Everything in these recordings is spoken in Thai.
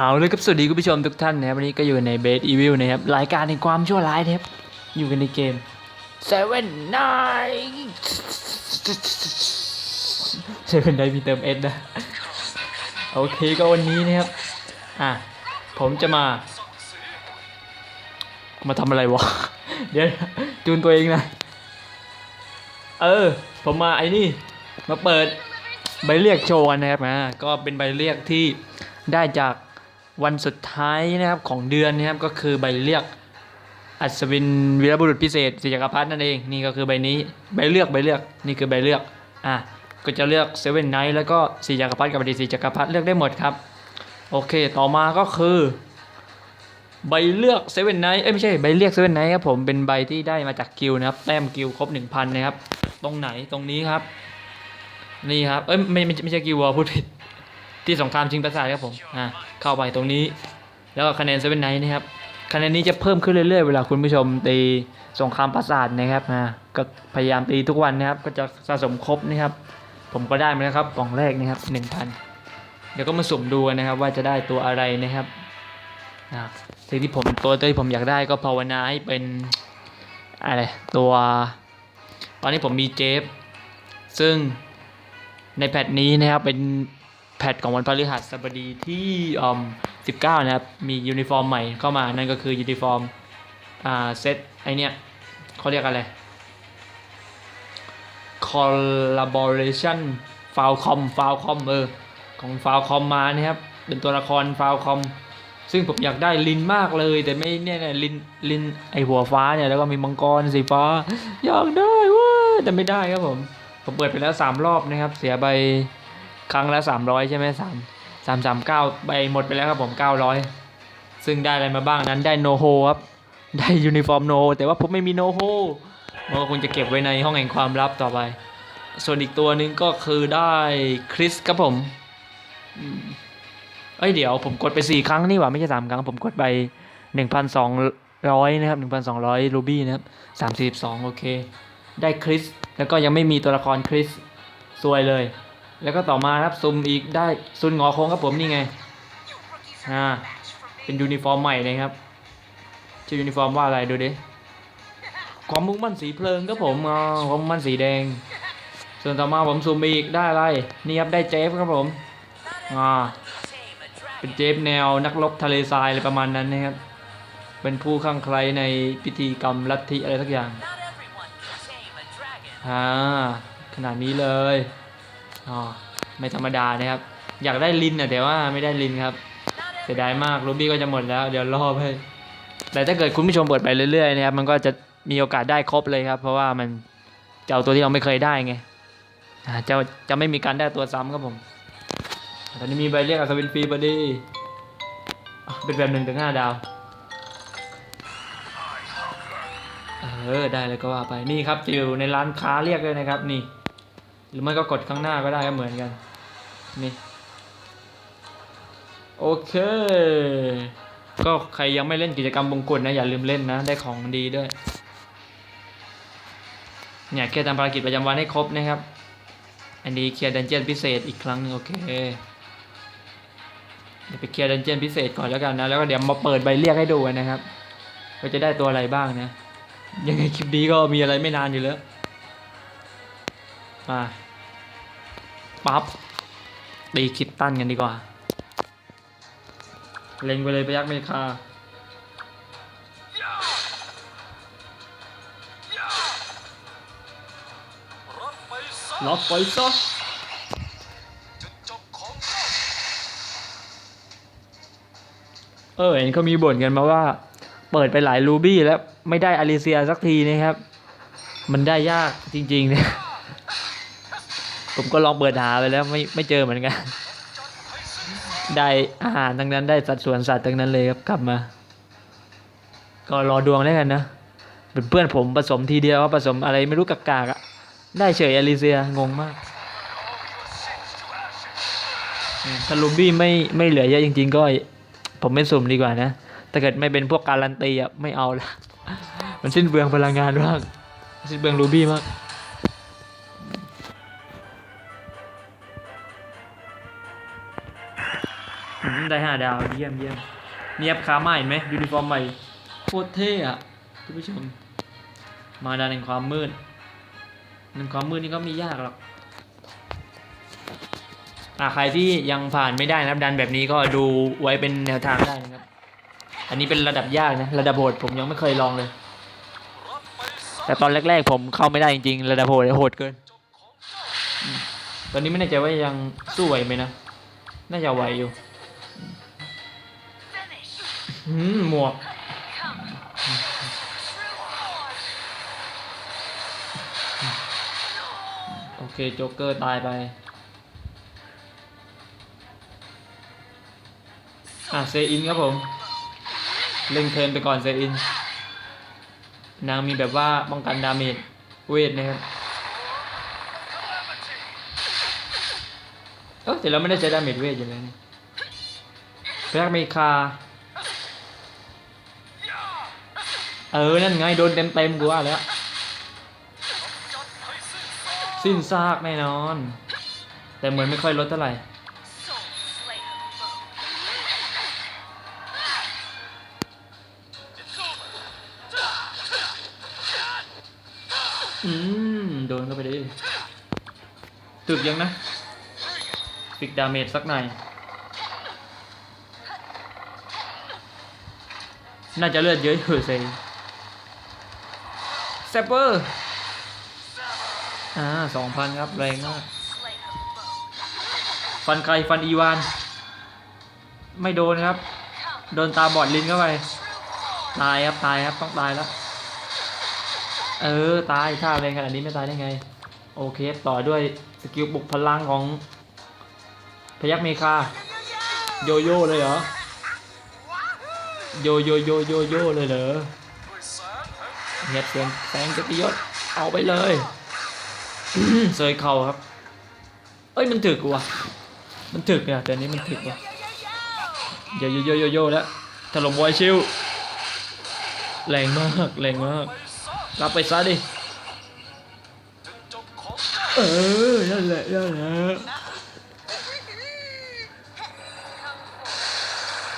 เอาเลยครับสวัสดีคุณผู้ชมทุกท่านนะครับวันนี้ก็อยู่ในเบสอีวิลนะครับรายการในความชั่วร้ายนะครับอยู่กันในเกม Seven Night Seven Night มีเติมเอสนะโอเคก็วันนี้นะครับอะผมจะมา มาทำอะไรวะ เดี๋ยวจูนตัวเองนะเออ ผมมาไอ้นี่ มาเปิดใบเรียกโชว์นะครับอ่าก็เป็นใบเรียกที่ได้จาก วันสุดท้ายนะครับของเดือนนะครับก็คือใบเรียกอัศวินวีรบุรุษพิเศษสีจักรพรรดนั่นเองนี่ก็คือใบนี้ใบเลือกใบเลือกนี่คือใบเลือกอะก็จะเลือกเซเว่นไนท์แล้วก็สีจักรพรรดิกับดีตสีจักรพรรดิเลือกได้หมดครับโอเคต่อมาก็คือ ใบเลือกเซเว่นไนท์เอ้ยไม่ใช่ใบเลือกเซเว่นไนท์ครับผมเป็นใบที่ได้มาจากกิลนะครับแต้มกิลครบ 1,000 นะครับ ตรงไหนตรงนี้ครับ นี่ครับเอ้ยไม่ไม่ไม่ใช่กิลวอพูดผิด ที่สงครามชิงปราสาทครับผมอะเข้าไปตรงนี้ แล้วก็คะแนนเซเว่นไนท์นะครับคะแนนนี้จะเพิ่มขึ้นเรื่อยๆเวลาคุณผู้ชมตีสงครามปราสาทนะครับอ่าก็พยายามตีทุกวันนะครับก็จะสะสมครบนะครับ ผมก็ได้มาแล้วครับกล่องแรกนะครับหนึ่งพันเดี๋ยวก็มาสุ่มดูนะครับว่าจะได้ตัวอะไรนะครับนะสิ่งที่ผมตัวที่ผมอยากได้ก็ภาวนาให้เป็นอะไรตัว ตอนนี้ผมมีเจฟ ซึ่งในแพทนี้นะครับเป็น แพทของวันพฤหัสบดีที่อืม19 นะครับ มียูนิฟอร์มใหม่เข้ามา นั่นก็คือยูนิฟอร์มอ่าเซตไอเนี้ยเขาเรียกอะไร collaboration falcom falcom เออ ของ falcom มานะครับ เป็นตัวละคร falcom ซึ่งผมอยากได้ลินมากเลย แต่ไม่เนี่ยนะลินลินไอหัวฟ้าเนี่ย แล้วก็มีมังกรสีฟ้า อยากได้ว่าแต่ไม่ได้ครับผม ผมเปิดไปแล้ว 3 รอบนะครับ เสียไป ครั้งละ300ใช่ไหมสามสามสามเก้าใบหมดไปแล้วครับผม900ซึ่งได้อะไรมาบ้างนั้นได้โนโฮครับได้ยูนิฟอร์มโนแต่ว่าผมไม่มีโนโฮมันก็คงจะเก็บไว้ในห้องแห่งความลับต่อไป ส่วนอีกตัวหนึงก็คือได้คริสครับผมเอ้ยเดี๋ยวผมกดไป 4 ครั้งนี่หว่าไม่ใช่ 3 ครั้ง ผมกดไป 1,200 นะครับ 1,200 รูบี้นะครับ32โอเค ได้คริส แล้วก็ยังไม่มีตัวละครคริสซวยเลย แล้วก็ต่อมาครับซุมอีกได้ซุนงอโค้งครับผมนี่ไงอ่าเป็นยูนิฟอร์มใหม่เลยครับชื่อยูนิฟอร์มว่าอะไรดูดิความมุ่งมั่นสีเพลิงครับผมอ๋อความมุ่งมั่นสีแดง ส่วนต่อมาผมซูมอีกได้อะไรนี่ครับได้เจฟครับผมอ่าเป็นเจฟแนวนักรบทะเลทรายอะไรประมาณนั้นนะครับเป็นผู้ข้างใครในพิธีกรรมลัทธิอะไรสักอย่างอ่าขนาดนี้เลย อ๋อไม่ธรรมดานะครับ อยากได้ลินนะแต่ว่าไม่ได้ลินครับเสียดายมากรูบี้ก็จะหมดแล้ว เดี๋ยวรอไปแต่ถ้าเกิดคุณผู้ชมเปิดไปเรื่อยๆนะครับมันก็จะมีโอกาสได้ครบเลยครับ เพราะว่ามันจะเอาตัวที่เราไม่เคยได้ไงจะจะไม่มีการได้ตัวซ้ำครับผมตอนนี้มีใบเรียกอัศวินฟรีพอดีอะเป็นแบบหนึ่งถึงห้าดาวเออได้เลยก็ว่าไปนี่ครับจะอยู่ในร้านค้าเรียกเลยนะครับนี่ หรือไม่ก็กดข้างหน้าก็ได้ก็เหมือนกัน นี่ โอเค ก็ใครยังไม่เล่นกิจกรรมบงกฎนะ อย่าลืมเล่นนะ ได้ของดีด้วย เนี่ยแค่ทำภารกิจประจำวันให้ครบนะครับ อันนี้เคลียร์ดันเจียนพิเศษอีกครั้งหนึงโอเคเดี๋ยวไปเคลียร์ดันเจียนพิเศษก่อนแล้วกันนะ แล้วก็เดี๋ยวมาเปิดใบเรียกให้ดูนนะครับว่าจะได้ตัวอะไรบ้างนะ ยังไงคลิปนี้ก็มีอะไรไม่นานอยู่แล้ว มาปั๊บตีคิดตั้นกันดีกว่า เล็งไปเลยพยักเมคาล็อกไฟซะเจ้าเออเห็นเขามีบ่นกันมาว่า เปิดไปหลายรูบี้แล้วไม่ได้อลิเซียสักทีนะครับ มันได้ยากจริงๆนี่ย ผมก็ลองเปิดหาไปแล้วไม่ไม่เจอเหมือนกัน ได้อาหารทั้งนั้นได้สัดส่วนสัตว์ทั้งนั้นเลยครับกลับมา ก็รอดวงแล้วกันนะเป็นเพื่อนผมผสมทีเดียวว่าผสมอะไรไม่รู้กากๆอะได้เฉยอลิเซียงงมากถ้าลูบี้ไม่ไม่เหลือเยอะจริง ๆ ก็ ผมไม่สุ่มดีกว่านะถ้าเกิดไม่เป็นพวกการันตีอะไม่เอาละมันสิ้นเปลืองพลังงานมากสิ้นเปลืองรูบี้มาก ได้ห้าดาวเยี่ยมเยี่ยมเนียบขาใหม่ไหมยูนิฟอร์มใหม่โคตรเท่อะท่านผู้ชม มาดานแห่งความมืดในความมืดนี่ก็ไม่ยากหรอกอ่าใครที่ยังผ่านไม่ได้นะครับดันแบบนี้ก็ดูไว้เป็นแนวทางได้นะครับ อันนี้เป็นระดับยากนะ ระดับโหดผมยังไม่เคยลองเลย แต่ตอนแรก ๆ ผมเข้าไม่ได้จริงๆ ระดับโหดโหดเกิน ตอนนี้ไม่แน่ใจว่ายังสู้ไหวไหมนะ น่าจะไหวอยู่ อืมหมวกโอเคโจ๊กเกอร์ตายไป อะเซอินครับผม เล่นเทินไปก่อนเซอิน นางมีแบบว่าป้องกันดาเมจเวทนะครับเออแต่เราไม่ได้ใช้ดาเมจเวทอยู่เลยนี่แบล็กเมคา เออ นั่นไง โดนเต็มเต็มๆกูว่าแล้ว สิ้นซากแน่นอน แต่เหมือนไม่ค่อยลดเท่าไหร่ so อืม โดนเข้าไปดิตึกยังนะ ฟิกดาเมจสักหน่อยน่าจะเลือดเยอะอยู่สิ แซปเปอร์อ่าสองพันครับแรงมาก ฟันใครฟันอีวาน ไม่โดนครับ โดนตาบอดลิ้นเข้าไป ตายครับ ตายครับ ต้องตายแล้ว เออ ตายท่าแรงขนาดนี้ไม่ตายได้ไง โอเค ต่อด้วยสกิลปลุกพลังของ พยักเมคา โยโย่เลยเหรอ โยโยโยโยโย่เลยเหรอ เงียบเสียงแสงจะติยศเอาไปเลยเซยเข่าครับ เอ้ยมันถึกว่ะ มันถึกเนี่ยแต่นนี้มันถึกว่ะโยโยโยโยโยแล้วถล่มไวชิวแรงมากแรงมากรับไปซะดิจุดจบขอเจ้าเออนั่นแหละนั่นแหละ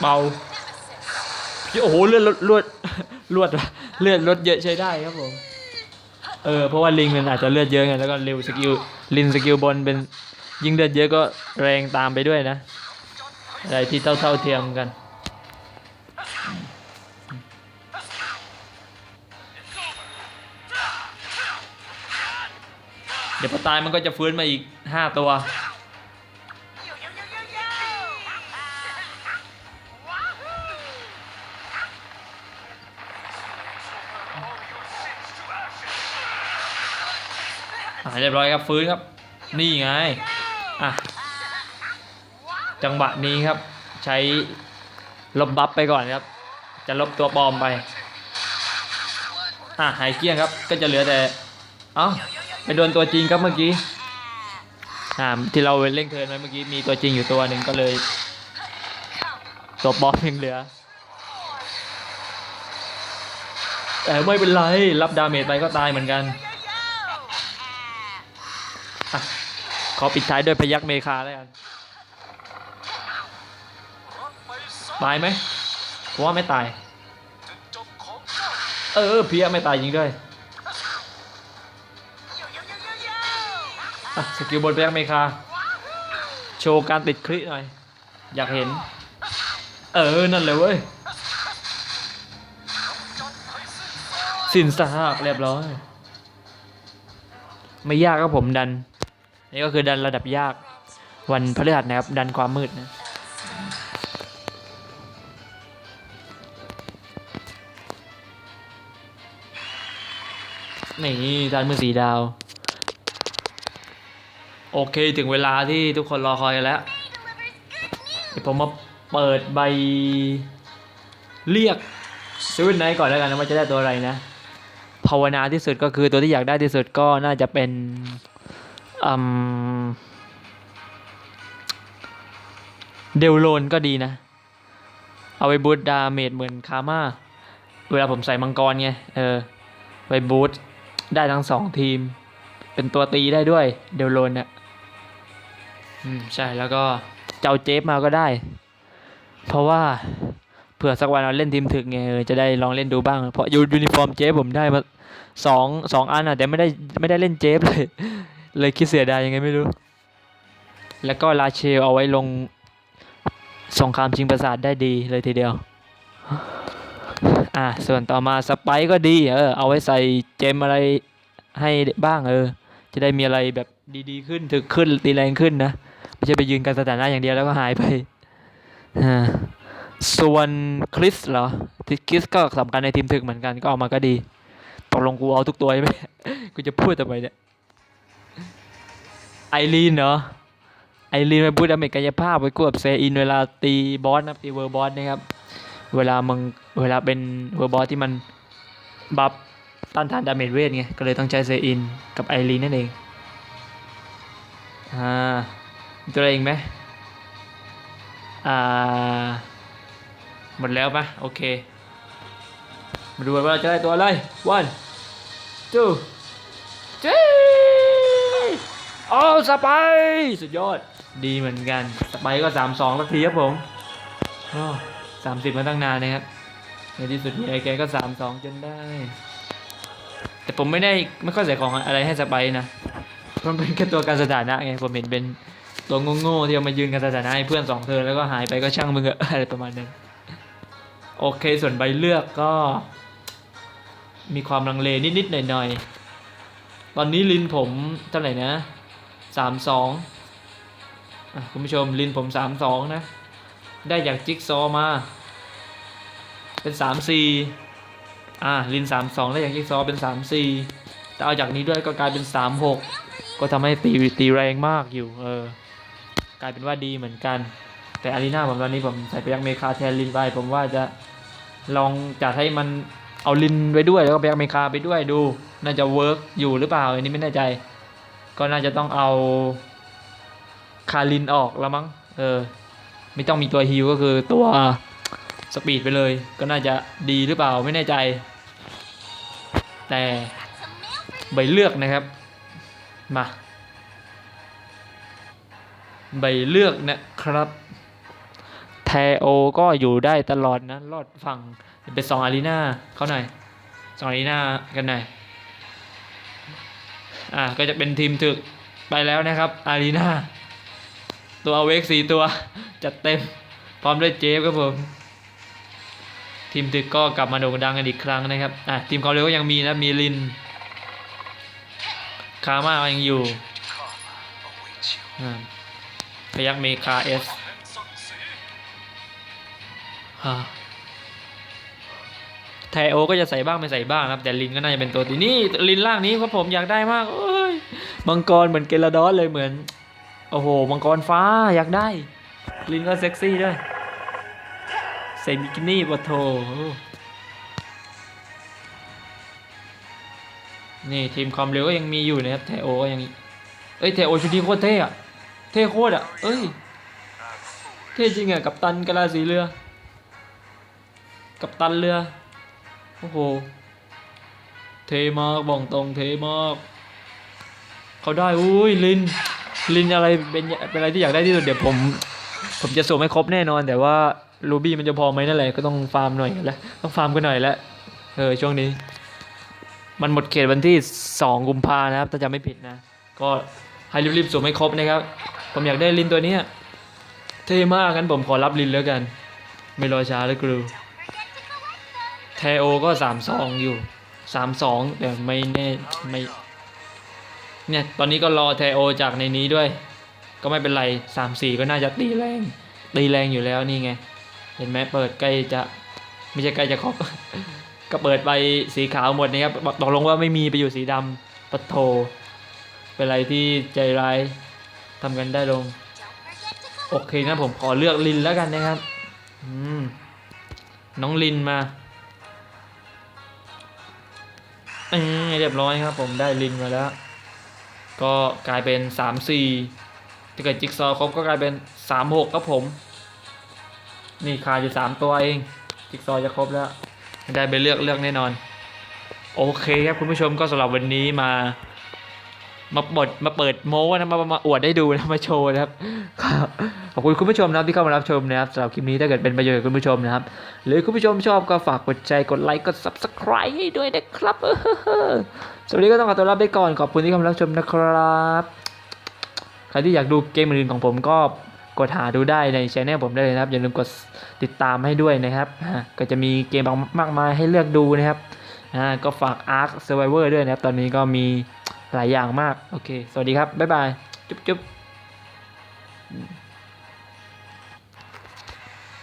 เบาโอ้โหเลือดลดลวดลวดวะ เลือดลดเยอะใช้ได้ครับผม เออเพราะว่าลิงมันอาจจะเลือดเยอะไงแล้วก็เร็วสกิลลิงสกิลบนเป็นยิ่งเลือดเยอะก็แรงตามไปด้วยนะ อะไรที่เท่าเท่าเทียมกัน เดี๋ยวพอตายมันก็จะฟื้นมาอีกห้าตัว เรียบร้อยครับฟื้นครับ นี่ไงอะจังหวะนี้ครับ ใช้ลบบัฟไปก่อนครับ จะลบตัวปลอมไปอะหายเกี้ยงครับ ก็จะเหลือแต่เอ้าไปโดนตัวจริงครับเมื่อกี้อ่าที่เราเล่นเทิร์นไว้เมื่อกี้มีตัวจริงอยู่ตัวหนึ่งก็เลยตัวปลอมยังเหลือแต่ไม่เป็นไร รับดาเมจไปก็ตายเหมือนกัน ขอปิดท้ายด้วยพยักเมคาแล้วกันตายไหมผมว่าไม่ตาย เออเพียไม่ตายจริงด้วยสกิลบนพยักเมคา โชว์การติดคลิหน่อย อยากเห็น เออ นั่นเลยเว้ยสินสินสหกเรียบร้อย ไม่ยากครับผมดัน นี่ก็คือดันระดับยากวันพฤหัสนะครับ ดันความมืดนะนี่ดันมือสีดาว โอเคถึงเวลาที่ทุกคนรอคอยกันแล้วเดี๋ยวผมมาเปิดใบเรียกซื้อไนก่อนแล้วกันนะว่าจะได้ตัวอะไรนะ ภาวนาที่สุดก็คือตัวที่อยากได้ที่สุดก็น่าจะเป็น เดลโลนก็ดีนะ เอาไปบูตดาเมจเหมือนคาม่า เวลาผมใส่มังกรไง เออ ไปบูตได้ทั้งสองทีม เป็นตัวตีได้ด้วย เดลโลนเนี่ยอืม ใช่แล้วก็เจ้าเจฟมาก็ได้ เพราะว่าเผื่อสักวันเราเล่นทีมถึกไงเออจะได้ลองเล่นดูบ้าง เพราะยูยูนิฟอร์มเจฟผมได้มาสองสองอันอะแต่ไม่ได้ไม่ได้เล่นเจฟเลย เลยคิดเสียดายยังไงไม่รู้ แล้วก็ลาเชลเอาไว้ลงสงครามชิงประสาทได้ดีเลยทีเดียว อะส่วนต่อมาสไปก็ดี เออ เอาไว้ใส่เจมอะไรให้บ้างเออ จะได้มีอะไรแบบดีๆขึ้นถึกขึ้นตีแรงขึ้นนะ ไม่ใช่ไปยืนกันสถานะอย่างเดียวแล้วก็หายไป อ่า ส่วนคริสเหรอที่คริสก็สำคัญในทีมถึกเหมือนกันก็เอามาก็ดี ตกลงกูเอาทุกตัวใช่ไหมกูจะพูดทำไมเนี่ย ไอรีนเหรอไอรีนไปพูดดาเมจกายภาพไปควบเซอินเวลาตีบอสนะตีเวอร์บอสนะครับ เวลามึงเวลาเป็นเวอร์บอสที่มันบัฟต้านทานดาเมจเวทไง ก็เลยต้องใช้เซอินกับไอรีนนั่นเอง อ่าตัวอะไรอีกไหมอ่า หมดแล้วปะโอเค มาดูว่าเราจะได้ตัวอะไร one two โอ้สไปร์สุดยอด ดีเหมือนกันสไปร์ก็สามสองสักทีครับผมสามสิบมาตั้งนานนะครับในที่สุดมีไอแกก็สามสองจนได้ แต่ผมไม่ได้ไม่ค่อยใส่ของอะไรให้สไปร์นะมันเป็นแค่ตัวการสถานะไงผมเห็นเป็นตัวโง่ๆที่เอามายืนกันสถานะให้เพื่อนสองเธอแล้วก็หายไปก็ช่างมึงอะอะไรประมาณนั้นโอเคส่วนใบเลือกก็ มีความลังเลนิดๆหน่อยๆตอนนี้ลินผมเท่าไหร่นะ สามสองคุณผู้ชมลินผมสามสองนะ ได้จากจิ๊กซอมา เป็นสามสี่อ่าลินสามสองได้จากจิ๊กซอเป็นสามสี่แต่เอาจากนี้ด้วยก็กลายเป็นสามหกก็ทำให้ตีตีแรงมากอยู่ เออ กลายเป็นว่าดีเหมือนกัน แต่อารีนาผมตอนนี้ผมใส่ไปยังเมคาแทนลินไปผมว่าจะลองจัดให้มันเอาลินไปด้วยแล้วก็ไปยังเมคาไปด้วยดู น่าจะเวิร์กอยู่หรือเปล่าอันนี้ไม่แน่ใจ ก็น่าจะต้องเอาคารินออกแล้วมั้ง เออ ไม่ต้องมีตัวฮิวก็คือตัวสปีดไปเลย ก็น่าจะดีหรือเปล่าไม่แน่ใจ แต่ใบเลือกนะครับ มา ใบเลือกนะครับ แทโอก็อยู่ได้ตลอดนะ รอดฝั่งเป็นสองอารีนาเขาหน่อยสองอารีนากันหน่อย อะก็จะเป็นทีมถึกไปแล้วนะครับอารีนาตัวเวกสี่ตัว จัดเต็ม พร้อมด้วยเจฟครับผม ทีมถึกก็กลับมาโด่งดังกันอีกครั้งนะครับอะทีมเขาเร็วก็ยังมีนะมีลิน คามายังอยู่พยักเมคาเอสฮะ ไทโอก็จะใส่บ้างไม่ใส่บ้างนะครับแต่ลินก็น่าจะเป็นตัวตีนี่ลินล่างนี้ครับผมอยากได้มากเอ้ยมังกรเหมือนเกลาดอสเลยเหมือน โอ้โหมังกรฟ้าอยากได้ ลินก็เซ็กซี่ด้วยใส่บิกินี่ปะโถนี่ทีมความเร็วก็ยังมีอยู่นะครับไทโอก็ยังเอ้ยไทโอชุดนี้โคตรเท่อะเท่โคตรอะเอ้ยเท่จริงอะกับตันกะลาสีเรือ กับตันเรือ โอ้โห เทมากบอกตรงเทมากเขาได้อุ้ยลินลินอะไรเป็นเป็นอะไรที่อยากได้ที่สุดเดี๋ยวผม ผมจะส่งให้ครบแน่นอน แต่ว่ารูบี้มันจะพอไหมนั่นแหละก็ต้องฟาร์มหน่อยกันแล้วต้องฟาร์มกันหน่อยแล้วเออช่วงนี้ มันหมดเขตวันที่สองกุมภานะครับถ้าจำไม่ผิดนะ ก็ให้รีบๆส่งให้ครบนะครับ ผมอยากได้ลินตัวนี้เท่มากงั้นผมขอรับลินแล้วกัน ไม่รอช้าแล้วกรู ทโอก็สามสองอยู่สามสองแต่ไม่แน่ไม่เนี่ยตอนนี้ก็รอเทโอจากในนี้ด้วย ก็ไม่เป็นไรสามสี่ก็น่าจะตีแรงตีแรงอยู่แล้วนี่ไง เห็นไหมเปิดใกล้จะไม่ใช่ใกล้จะครบก็เปิดไปสีขาวหมดนะครับตกลงว่าไม่มีไปอยู่สีดำปะโทเป็นอะไรที่ใจร้ายทำกันได้ลง โอเคนะผมขอเลือกลินแล้วกันนะครับ อืม น้องลินมา เอ้เรียบร้อยครับผมได้ลินมาแล้ว ก็กลายเป็นสามสี่ถ้าเกิดจิ๊กซอครบก็กลายเป็นสามหกครับผม นี่ขาดอยู่สามตัวเอง จิ๊กซอจะครบแล้ว ได้ไปเลือกเลือกแน่นอน โอเคครับคุณผู้ชมก็สำหรับวันนี้มา มาบดมาเปิดโม้นะมามาอวดได้ดูนะมาโชว์นะครับขอบคุณคุณผู้ชมนะครับที่เข้ามารับชมนะครับสำหรับคลิปนี้ถ้าเกิดเป็นประโยชน์กับคุณผู้ชมนะครับ หรือคุณผู้ชมชอบก็ฝากกดใจกดไลค์กด subscribe ให้ด้วยนะครับสวัสดีก็ต้องขอตัวลาไปก่อนขอบคุณที่เข้ามารับชมนะครับใครที่อยากดูเกมอื่นของผมก็กดหาดูได้ในช anel ผมได้เลยนะครับ อย่าลืมกดติดตามให้ด้วยนะครับ ก็จะมีเกมมากมายให้เลือกดูนะครับอ่าก็ฝาก Ark Survivor ด้วยนะครับ ตอนนี้ก็มี หลายอย่างมาก โอเค สวัสดีครับ บ๊ายบาย จุ๊บจุ๊บ